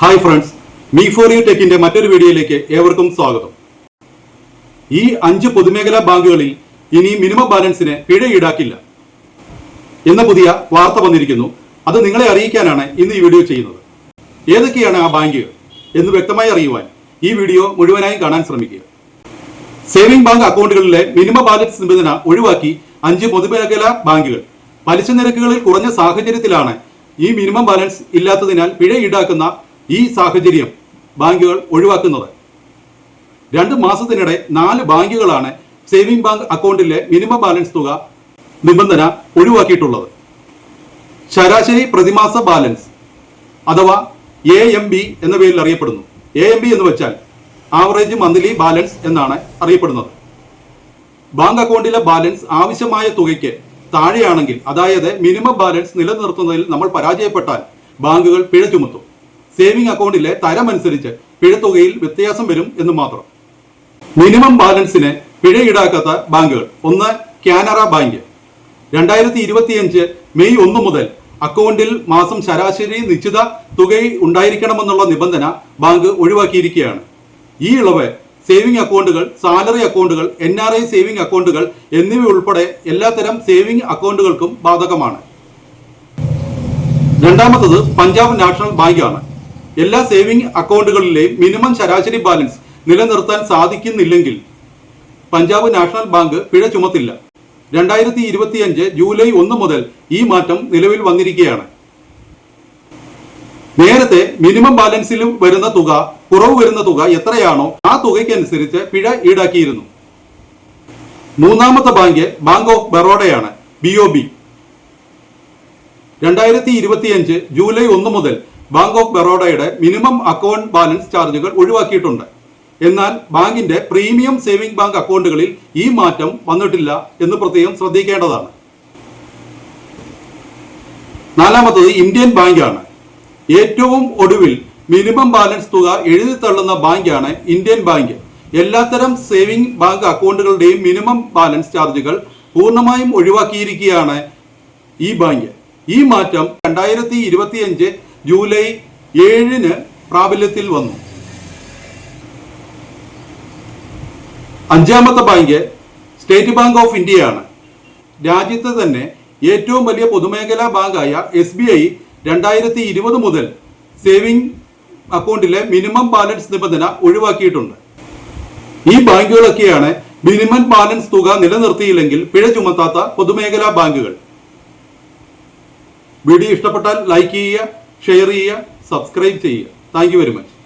Hi friends me for you ടെക്കിന്റെ മറ്റൊരു വീഡിയോയിലേക്ക് ഏവർക്കും സ്വാഗതം. ഈ അഞ്ച് പൊതുമേഖലാ ബാങ്കുകളിൽ ഇനി മിനിമം ബാലൻസിന് പിഴ ഈടാക്കില്ല എന്ന പുതിയ വാർത്ത വന്നിരിക്കുന്നു. അത് നിങ്ങളെ അറിയിക്കാനാണ് ഇന്ന് ഈ വീഡിയോ ചെയ്യുന്നത്. ഏതൊക്കെയാണ് ആ ബാങ്കുകൾ എന്ന് വ്യക്തമായി അറിയുവാൻ ഈ വീഡിയോ മുഴുവനായും കാണാൻ ശ്രമിക്കുക. സേവിംഗ് ബാങ്ക് അക്കൗണ്ടുകളിലെ മിനിമം ബാലൻസ് നിബന്ധന ഒഴിവാക്കി അഞ്ച് പൊതുമേഖലാ ബാങ്കുകൾ. പലിശ നിരക്കുകളിൽ കുറഞ്ഞ സാഹചര്യത്തിലാണ് ഈ മിനിമം ബാലൻസ് ഇല്ലാത്തതിനാൽ പിഴ ഈടാക്കുന്ന ഈ സാഹചര്യം ബാങ്കുകൾ ഒഴിവാക്കുന്നത്. രണ്ട് മാസത്തിനിടെ നാല് ബാങ്കുകളാണ് സേവിംഗ് ബാങ്ക് അക്കൗണ്ടിലെ മിനിമം ബാലൻസ് തുക നിബന്ധന ഒഴിവാക്കിയിട്ടുള്ളത്. ശരാശരി പ്രതിമാസ ബാലൻസ് അഥവാ എ എം ബി എന്ന പേരിൽ അറിയപ്പെടുന്നു. എ എം ബി എന്ന് വെച്ചാൽ ആവറേജ് മന്ത്ലി ബാലൻസ് എന്നാണ് അറിയപ്പെടുന്നത്. ബാങ്ക് അക്കൗണ്ടിലെ ബാലൻസ് ആവശ്യമായ തുകയ്ക്ക് താഴെയാണെങ്കിൽ അതായത് മിനിമം ബാലൻസ് നിലനിർത്തുന്നതിൽ നമ്മൾ പരാജയപ്പെട്ടാൽ ബാങ്കുകൾ പിഴ ചുമത്തും. സേവിംഗ് അക്കൗണ്ടിലെ തരം അനുസരിച്ച് പിഴത്തുകയിൽ വ്യത്യാസം വരും എന്ന് മാത്രം. മിനിമം ബാലൻസിന് പിഴ ഈടാക്കാത്ത ബാങ്കുകൾ. ഒന്ന് കാനറ ബാങ്ക്. രണ്ടായിരത്തി ഇരുപത്തിയഞ്ച് മെയ് ഒന്ന് മുതൽ അക്കൗണ്ടിൽ മാസം ശരാശരി നിശ്ചിത തുക ഉണ്ടായിരിക്കണമെന്നുള്ള നിബന്ധന ബാങ്ക് ഒഴിവാക്കിയിരിക്കുകയാണ്. ഈ ഇളവ് സേവിംഗ് അക്കൗണ്ടുകൾ സാലറി അക്കൗണ്ടുകൾ എൻ ആർ ഐ സേവിംഗ് അക്കൗണ്ടുകൾ എന്നിവ ഉൾപ്പെടെ എല്ലാത്തരം സേവിംഗ് അക്കൗണ്ടുകൾക്കും ബാധകമാണ്. രണ്ടാമത്തത് പഞ്ചാബ് നാഷണൽ ബാങ്കാണ്. എല്ലാ സേവിംഗ് അക്കൗണ്ടുകളിലെയും മിനിമം ശരാശരി ബാലൻസ് നിലനിർത്താൻ സാധിക്കുന്നില്ലെങ്കിൽ പഞ്ചാബ് നാഷണൽ ബാങ്ക് പിഴ ചുമത്തില്ല. രണ്ടായിരത്തി ഇരുപത്തിയഞ്ച് ജൂലൈ ഒന്ന് മുതൽ ഈ മാറ്റം നിലവിൽ വന്നിരിക്കുകയാണ്. നേരത്തെ മിനിമം ബാലൻസിലും വരുന്ന തുക കുറവ് വരുന്ന തുക എത്രയാണോ ആ തുകയ്ക്കനുസരിച്ച് പിഴ ഈടാക്കിയിരുന്നു. മൂന്നാമത്തെ ബാങ്ക് ബാങ്ക് ഓഫ് ബറോഡയാണ് ബി ഒ ബി. രണ്ടായിരത്തി ഇരുപത്തിയഞ്ച് ജൂലൈ ഒന്ന് മുതൽ ബാങ്ക് ഓഫ് ബറോഡയുടെ മിനിമം അക്കൗണ്ട് ബാലൻസ് ചാർജുകൾ ഒഴിവാക്കിയിട്ടുണ്ട്. എന്നാൽ ബാങ്കിന്റെ പ്രീമിയം സേവിംഗ് ബാങ്ക് അക്കൗണ്ടുകളിൽ ഈ മാറ്റം വന്നിട്ടില്ല എന്ന് പ്രത്യേകം ശ്രദ്ധിക്കേണ്ടതാണ്. നാലാമത്തത് ഇന്ത്യൻ ബാങ്കാണ്. ഏറ്റവും ഒടുവിൽ മിനിമം ബാലൻസ് തുക എഴുതി തള്ളുന്ന ബാങ്കാണ് ഇന്ത്യൻ ബാങ്ക്. എല്ലാത്തരം സേവിംഗ് ബാങ്ക് അക്കൗണ്ടുകളുടെയും മിനിമം ബാലൻസ് ചാർജുകൾ പൂർണമായും ഒഴിവാക്കിയിരിക്കുകയാണ് ഈ ബാങ്ക്. ഈ മാറ്റം രണ്ടായിരത്തി ഇരുപത്തിയഞ്ച് ജൂലൈ ഏഴിന് പ്രാബല്യത്തിൽ വന്നു. അഞ്ചാമത്തെ bank state bank of India ആണ് രാജ്യത്തെ തന്നെ ഏറ്റവും വലിയ പൊതുമേഖലാ ബാങ്കായ എസ് ബി ഐ രണ്ടായിരത്തി ഇരുപത് മുതൽ സേവിംഗ് അക്കൗണ്ടിലെ മിനിമം ബാലൻസ് നിബന്ധന ഒഴിവാക്കിയിട്ടുണ്ട്. ഈ ബാങ്കുകളൊക്കെയാണ് മിനിമം ബാലൻസ് തുക നിലനിർത്തിയില്ലെങ്കിൽ പിഴ ചുമത്താത്ത പൊതുമേഖലാ ബാങ്കുകൾ. വീഡിയോ ഇഷ്ടപ്പെട്ടാൽ ലൈക്ക് ചെയ്യുക ഷെയർ ചെയ്യുക സബ്സ്ക്രൈബ് ചെയ്യുക. Thank you very much